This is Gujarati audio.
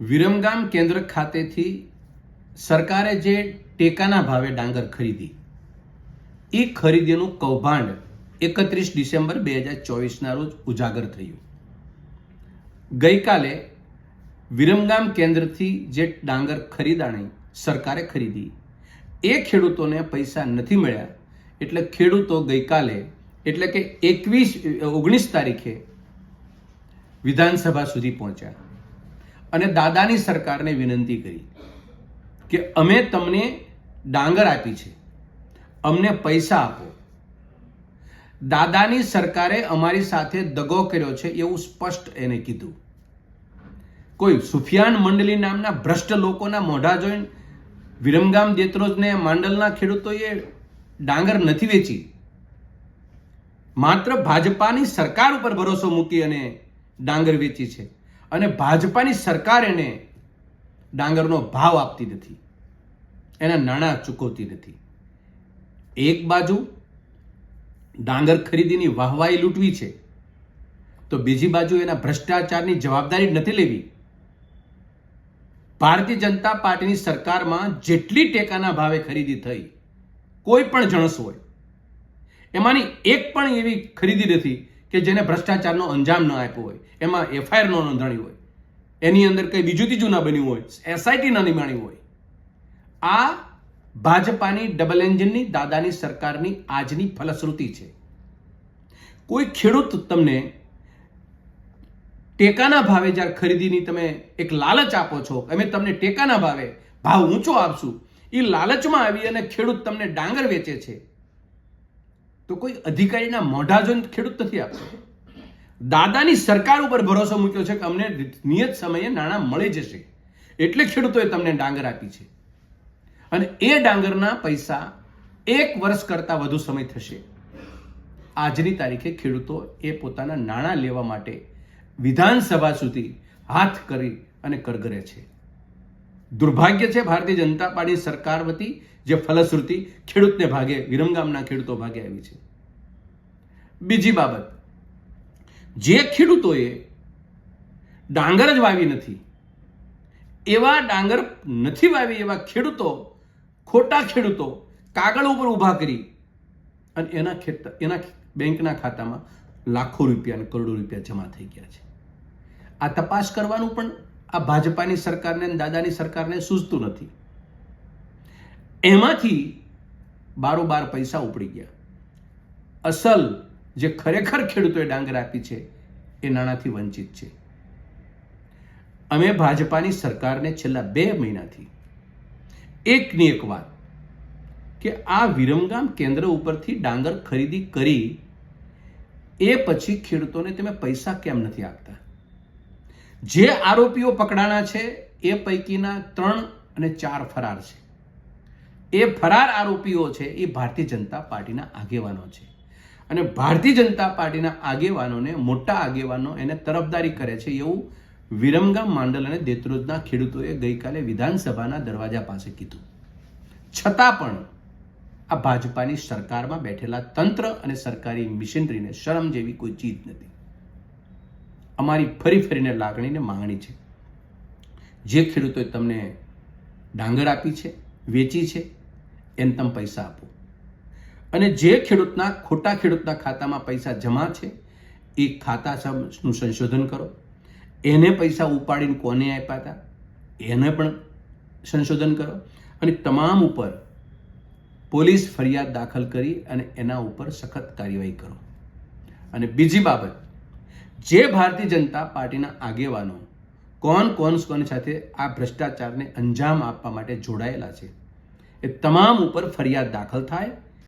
વિરમગામ કેન્દ્ર ખાતેથી સરકારે જે ટેકાના ભાવે ડાંગર ખરીદી, એ ખરીદીનું કૌભાંડ એકત્રીસ ડિસેમ્બર બે હજાર ચોવીસના રોજ ઉજાગર થયું. ગઈકાલે વિરમગામ કેન્દ્રથી જે ડાંગર ખરીદાણી સરકારે ખરીદી, એ ખેડૂતોને પૈસા નથી મળ્યા. એટલે ખેડૂતો ગઈકાલે, એટલે કે એકવીસ, ઓગણીસ તારીખે વિધાનસભા સુધી પહોંચ્યા. અને દાદાની સરકારને વિનંતી કરી કે અમે તમને ડાંગર આપી છે. અમને પૈસા આપો. દાદાની સરકારે અમારી સાથે દગો કર્યો છે એવું સ્પષ્ટ એને કીધું. કોઈ સુફિયાન મંડલી નામના ભ્રષ્ટ લોકોના મોઢા જોઈને વિરમગામ દેત્રોજને માંડલના ખેડૂતોએ ડાંગર નથી વેચી. માત્ર ભાજપાની સરકાર ઉપર ભરોસો મૂકી અને ડાંગર વેચી છે. અને ભાજપાની સરકાર એને ડાંગરનો ભાવ આપતી નથી. એના નાણાં ચૂકવતી નથી. એક બાજુ ડાંગર ખરીદીની વાહવાઈ લૂંટવી છે, તો બીજી બાજુ એના ભ્રષ્ટાચારની જવાબદારી નથી લેવી. ભારતીય જનતા પાર્ટીની સરકારમાં જેટલી ટેકાના ભાવે ખરીદી થઈ, કોઈ પણ જણસ હોય, એમાંની એક પણ એવી ખરીદી નથી કે જેને ભ્રષ્ટાચારનો અંજામ ન આપ્યો હોય, એમાં એફઆઈઆર ન નોંધાણી હોય, એની અંદર કંઈ બીજું ત્રીજું ના બન્યું હોય એસઆઈટી ન નિમાણી હોય. આ ભાજપાની ડબલ એન્જિનની દાદાની સરકારની આજની ફલશ્રુતિ છે. કોઈ ખેડૂત તમને ટેકાના ભાવે જ્યારે ખરીદીની તમે એક લાલચ આપો છો, અમે તમને ટેકાના ભાવે, ભાવ ઊંચો આપશું એ લાલચમાં આવી અને ખેડૂત તમને ડાંગર વેચે છે. તો કોઈ અધિકારીના મોઢા જોઈને ખેડૂત નથી આપતો. દાદાની સરકાર ઉપર ભરોસો મૂક્યો છે કે અમને નિયત સમયે નાણાં મળી જશે. એટલે ખેડૂતોએ તમને ડાંગર આપી છે. અને એ ડાંગરના પૈસા એક વર્ષ કરતાં વધુ સમય થશે. આજની તારીખે ખેડૂતો એ પોતાના નાણાં લેવા માટે વિધાનસભા સુધી હાથ કરી અને કરગરે છે. દુર્ભાગ્ય છે, ભારતીય જનતા પાર્ટી સરકાર વતી જે ફલશ્રુતિ ખેડૂતને ભાગે, વિરમગામના ખેડૂતો ભાગે આવી છે. બીજી બાબત, જે ખેડૂતોએ ડાંગર જ વાવી નથી, એવા ડાંગર નથી વાવી એવા ખેડૂતો, ખોટા ખેડૂતો કાગળ ઉપર ઊભા કરી અને એના ખેતર એના બેંકના ખાતામાં લાખો રૂપિયા અને કરોડો રૂપિયા જમા થઈ ગયા છે. આ તપાસ કરવાનું પણ આ ભાજપાની સરકારને દાદાની સરકારને સૂઝતું નથી. એમાંથી બારોબાર પૈસા ઉપડી ગયા. અસલ જે ખરેખર ખેડૂતોએ ડાંગર આપી છે, એ નાણાંથી વંચિત છે. અમે ભાજપાની સરકારને છેલ્લા બે મહિનાથી એકની એક વાત કે આ વિરમગામ કેન્દ્ર ઉપરથી ડાંગર ખરીદી કરી, એ પછી ખેડૂતોને તમે પૈસા કેમ નથી આપતા? જે આરોપીઓ પકડાણા છે, એ પૈકીના ત્રણ અને ચાર ફરાર છે. એ ફરાર આરોપીઓ છે, એ ભારતીય જનતા પાર્ટીના આગેવાનો છે. અને ભારતીય જનતા પાર્ટીના આગેવાનોને, મોટા આગેવાનો એને તરફદારી કરે છે એવું વિરમગામ માંડલ અને દેત્રોજના ખેડૂતોએ ગઈકાલે વિધાનસભાના દરવાજા પાસે કીધું. છતાં પણ આ ભાજપાની સરકારમાં બેઠેલા તંત્ર અને સરકારી મિશનરીને શરમ જેવી કોઈ ચીજ નથી. અમારી ફરી ફરીને લાગણીને માંગણી છે. જે ખેડૂતોએ તમને ડાંગર આપી છે, વેચી છે, એને તમે પૈસા આપો. અને જે ખેડૂતના, ખોટા ખેડૂતના ખાતામાં પૈસા જમા છે, એ ખાતાનું સંશોધન કરો. એને પૈસા ઉપાડીને કોને આપ્યા હતા? એને પણ સંશોધન કરો. અને તમામ ઉપર પોલીસ ફરિયાદ દાખલ કરી અને એના ઉપર સખત કાર્યવાહી કરો. અને બીજી બાબત જે ભારતીય જનતા પાર્ટીના આગેવાનો કોણ કોણ કોણ સાથે આ ભ્રષ્ટાચારને અંજામ આપવા માટે જોડાયેલા છે, એ તમામ ઉપર ફરિયાદ દાખલ થાય